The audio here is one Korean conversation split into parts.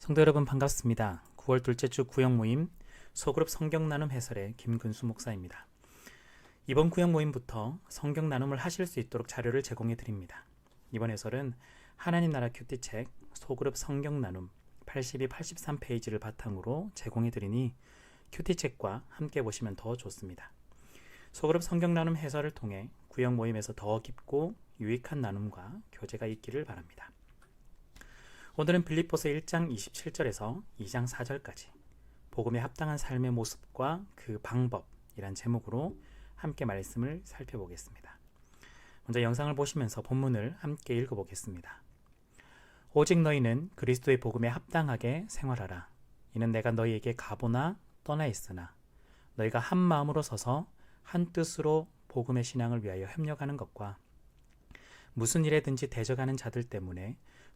성도 여러분 반갑습니다. 9월 둘째 주 구역 모임 소그룹 성경 나눔 해설의 김근수 목사입니다. 이번 구역 모임부터 성경 나눔을 하실 수 있도록 자료를 제공해 드립니다. 이번 해설은 하나님 나라 큐티책 소그룹 성경 나눔 82, 83 페이지를 바탕으로 제공해 드리니 큐티책과 함께 보시면 더 좋습니다. 소그룹 성경 나눔 해설을 통해 구역 모임에서 더 깊고 유익한 나눔과 교제가 있기를 바랍니다. 오늘은 빌립보서 1장 27절에서 2장 4절까지 복음에 합당한 삶의 모습과 그 방법이란 제목으로 함께 말씀을 살펴보겠습니다. 먼저 영상을 보시면서 본문을 함께 읽어보겠습니다. 오직 너희는 그리스도의 복음에 합당하게 생활하라. 이는 내가 너희에게 가보나 떠나 있으나 너희가 한 마음으로 서서 한 뜻으로 복음의 신앙을 위하여 협력하는 것과 무슨 일에든지 대적하는 자들 때문에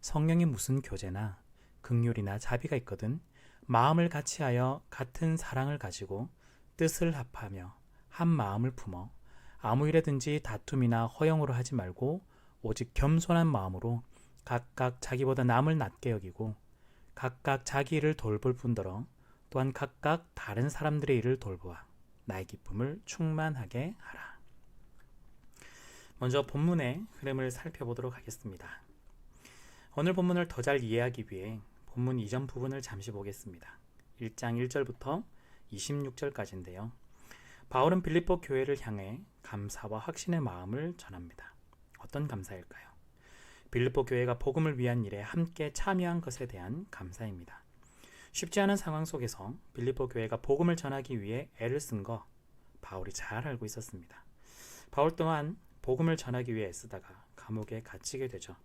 성령의 무슨 교제나 극률이나 자비가 있거든 마음을 같이하여 같은 사랑을 가지고 뜻을 합하며 한 마음을 품어 아무 일에든지 다툼이나 허영으로 하지 말고 오직 겸손한 마음으로 각각 자기보다 남을 낮게 여기고 각각 자기 일을 돌볼 뿐더러 또한 각각 다른 사람들의 일을 돌보아 나의 기쁨을 충만하게 하라. 먼저 본문의 흐름을 살펴보도록 하겠습니다. 오늘 본문을 더 잘 이해하기 위해 본문 이전 부분을 잠시 보겠습니다. 1장 1절부터 26절까지인데요. 바울은 빌립보 교회를 향해 감사와 확신의 마음을 전합니다. 어떤 감사일까요? 빌립보 교회가 복음을 위한 일에 함께 참여한 것에 대한 감사입니다. 쉽지 않은 상황 속에서 빌립보 교회가 복음을 전하기 위해 애를 쓴 거 바울이 잘 알고 있었습니다. 바울 또한 복음을 전하기 위해 애쓰다가 감옥에 갇히게 되죠.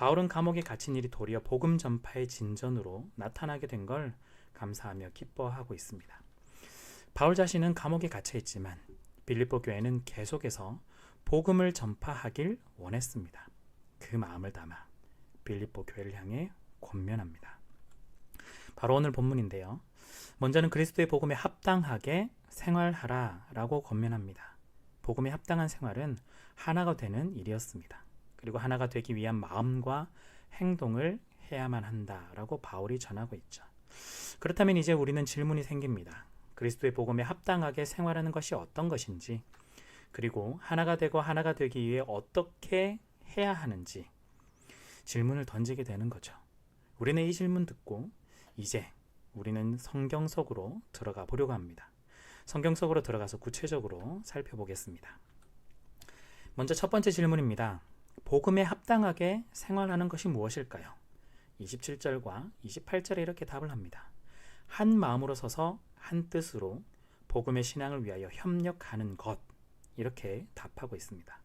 바울은 감옥에 갇힌 일이 도리어 복음 전파의 진전으로 나타나게 된 걸 감사하며 기뻐하고 있습니다. 바울 자신은 감옥에 갇혀 있지만 빌립보 교회는 계속해서 복음을 전파하길 원했습니다. 그 마음을 담아 빌립보 교회를 향해 권면합니다. 바로 오늘 본문인데요. 먼저는 그리스도의 복음에 합당하게 생활하라라고 권면합니다. 복음에 합당한 생활은 하나가 되는 일이었습니다. 그리고 하나가 되기 위한 마음과 행동을 해야만 한다라고 바울이 전하고 있죠. 그렇다면 이제 우리는 질문이 생깁니다. 그리스도의 복음에 합당하게 생활하는 것이 어떤 것인지, 그리고 하나가 되고 하나가 되기 위해 어떻게 해야 하는지 질문을 던지게 되는 거죠. 우리는 이 질문 듣고 이제 우리는 성경 속으로 들어가 보려고 합니다. 성경 속으로 들어가서 구체적으로 살펴보겠습니다. 먼저 첫 번째 질문입니다. 복음에 합당하게 생활하는 것이 무엇일까요? 27절과 28절에 이렇게 답을 합니다. 한 마음으로 서서 한 뜻으로 복음의 신앙을 위하여 협력하는 것 이렇게 답하고 있습니다.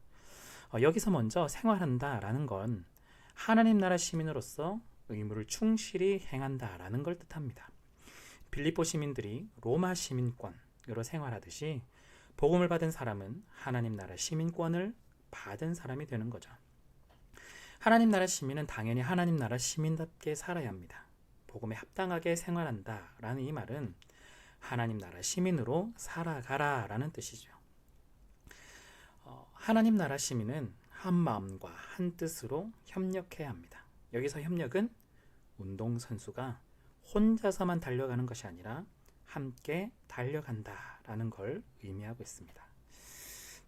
어, 여기서 먼저 생활한다라는 건 하나님 나라 시민으로서 의무를 충실히 행한다라는 걸 뜻합니다. 빌립보 시민들이 로마 시민권으로 생활하듯이 복음을 받은 사람은 하나님 나라 시민권을 받은 사람이 되는 거죠. 하나님 나라 시민은 당연히 하나님 나라 시민답게 살아야 합니다. 복음에 합당하게 생활한다 라는 이 말은 하나님 나라 시민으로 살아가라 라는 뜻이죠. 어, 하나님 나라 시민은 한 마음과 한 뜻으로 협력해야 합니다. 여기서 협력은 운동 선수가 혼자서만 달려가는 것이 아니라 함께 달려간다 라는 걸 의미하고 있습니다.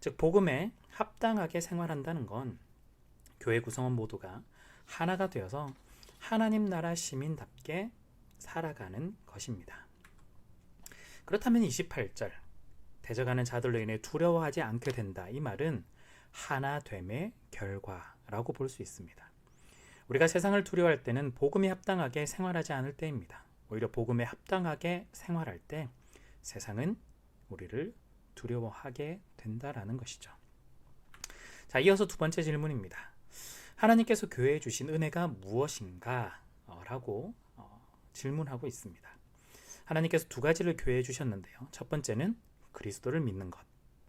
즉 복음에 합당하게 생활한다는 건 교회 구성원 모두가 하나가 되어서 하나님 나라 시민답게 살아가는 것입니다. 그렇다면 28절 대적하는 자들로 인해 두려워하지 않게 된다. 이 말은 하나됨의 결과라고 볼 수 있습니다. 우리가 세상을 두려워할 때는 복음에 합당하게 생활하지 않을 때입니다. 오히려 복음에 합당하게 생활할 때 세상은 우리를 두려워하게 된다라는 것이죠. 자, 이어서 두 번째 질문입니다. 하나님께서 교회에 주신 은혜가 무엇인가? 어, 라고 어, 질문하고 있습니다. 하나님께서 두 가지를 교회해 주셨는데요. 첫 번째는 그리스도를 믿는 것.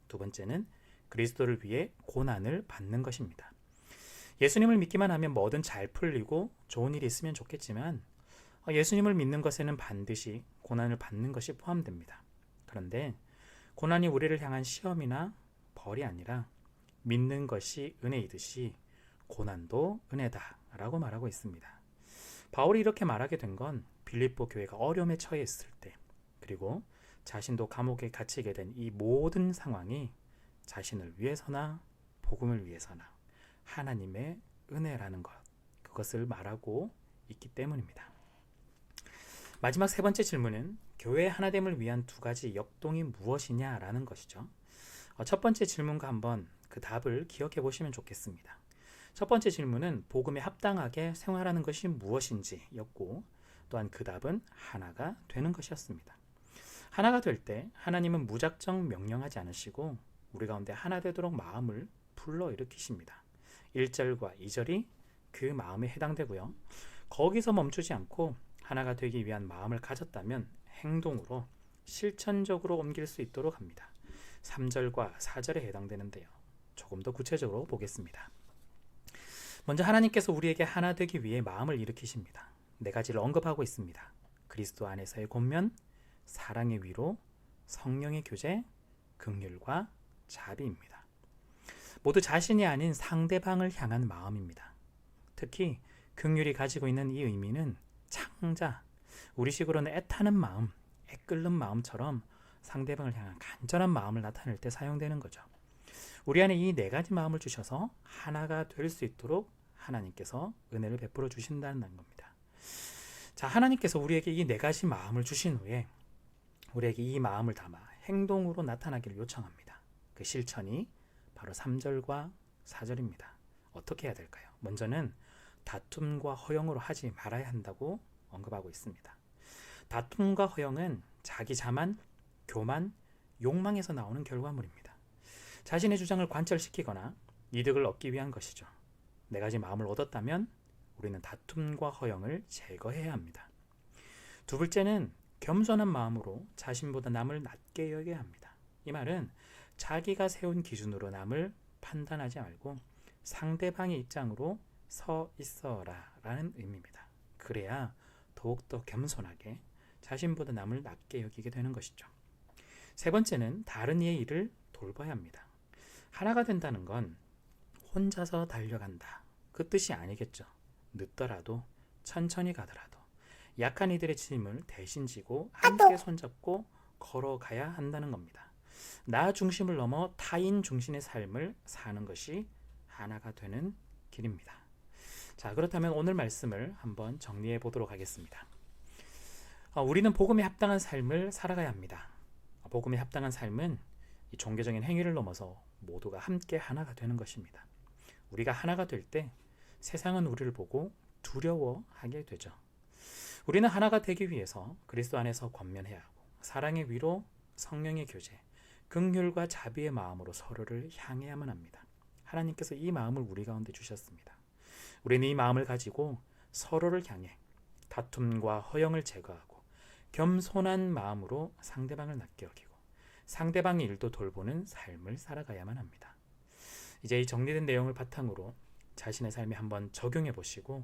두 번째는 그리스도를 위해 고난을 받는 것입니다. 예수님을 믿기만 하면 뭐든 잘 풀리고 좋은 일이 있으면 좋겠지만 어, 예수님을 믿는 것에는 반드시 고난을 받는 것이 포함됩니다. 그런데 고난이 우리를 향한 시험이나 벌이 아니라 믿는 것이 은혜이듯이 고난도 은혜다라고 말하고 있습니다. 바울이 이렇게 말하게 된 건 빌립보 교회가 어려움에 처해 있을 때 그리고 자신도 감옥에 갇히게 된 이 모든 상황이 자신을 위해서나 복음을 위해서나 하나님의 은혜라는 것 그것을 말하고 있기 때문입니다. 마지막 세 번째 질문은 교회 하나됨을 위한 두 가지 역동이 무엇이냐라는 것이죠. 어, 첫 번째 질문과 한번 그 답을 기억해 보시면 좋겠습니다. 첫 번째 질문은 복음에 합당하게 생활하는 것이 무엇인지였고 또한 그 답은 하나가 되는 것이었습니다. 하나가 될 때 하나님은 무작정 명령하지 않으시고 우리 가운데 하나 되도록 마음을 불러 일으키십니다. 1절과 2절이 그 마음에 해당되고요. 거기서 멈추지 않고 하나가 되기 위한 마음을 가졌다면 행동으로 실천적으로 옮길 수 있도록 합니다. 3절과 4절에 해당되는데요. 조금 더 구체적으로 보겠습니다. 먼저 하나님께서 우리에게 하나 되기 위해 마음을 일으키십니다. 네 가지를 언급하고 있습니다. 그리스도 안에서의 권면, 사랑의 위로, 성령의 교제, 극률과 자비입니다. 모두 자신이 아닌 상대방을 향한 마음입니다. 특히 극률이 가지고 있는 이 의미는 창자, 우리식으로는 애타는 마음, 애끓는 마음처럼 상대방을 향한 간절한 마음을 나타낼 때 사용되는 거죠. 우리 안에 이 네 가지 마음을 주셔서 하나가 될 수 있도록 하나님께서 은혜를 베풀어 주신다는 겁니다. 자, 하나님께서 우리에게 이 네 가지 마음을 주신 후에 우리에게 이 마음을 담아 행동으로 나타나기를 요청합니다. 그 실천이 바로 3절과 4절입니다. 어떻게 해야 될까요? 먼저는 다툼과 허영으로 하지 말아야 한다고 언급하고 있습니다. 다툼과 허영은 자기 자만, 교만, 욕망에서 나오는 결과물입니다. 자신의 주장을 관철시키거나 이득을 얻기 위한 것이죠. 네 가지 마음을 얻었다면 우리는 다툼과 허영을 제거해야 합니다. 두 번째는 겸손한 마음으로 자신보다 남을 낮게 여겨야 합니다. 이 말은 자기가 세운 기준으로 남을 판단하지 말고 상대방의 입장으로 서 있어라 라는 의미입니다. 그래야 더욱더 겸손하게 자신보다 남을 낮게 여기게 되는 것이죠. 세 번째는 다른 이의 일을 돌봐야 합니다. 하나가 된다는 건 혼자서 달려간다. 그 뜻이 아니겠죠. 늦더라도 천천히 가더라도 약한 이들의 짐을 대신 지고 함께 손잡고 걸어가야 한다는 겁니다. 나 중심을 넘어 타인 중심의 삶을 사는 것이 하나가 되는 길입니다. 자, 그렇다면 오늘 말씀을 한번 정리해 보도록 하겠습니다. 어, 우리는 복음에 합당한 삶을 살아가야 합니다. 복음에 합당한 삶은 이 종교적인 행위를 넘어서 모두가 함께 하나가 되는 것입니다. 우리가 하나가 될 때 세상은 우리를 보고 두려워하게 되죠. 우리는 하나가 되기 위해서 그리스도 안에서 권면해야 하고 사랑의 위로 성령의 교제, 긍휼과 자비의 마음으로 서로를 향해야만 합니다. 하나님께서 이 마음을 우리 가운데 주셨습니다. 우리는 이 마음을 가지고 서로를 향해 다툼과 허영을 제거하고 겸손한 마음으로 상대방을 낮게 여기고 상대방의 일도 돌보는 삶을 살아가야만 합니다. 이제 이 정리된 내용을 바탕으로 자신의 삶에 한번 적용해 보시고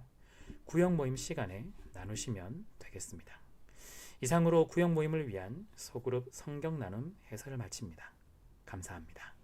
구역 모임 시간에 나누시면 되겠습니다. 이상으로 구역 모임을 위한 소그룹 성경 나눔 해설을 마칩니다. 감사합니다.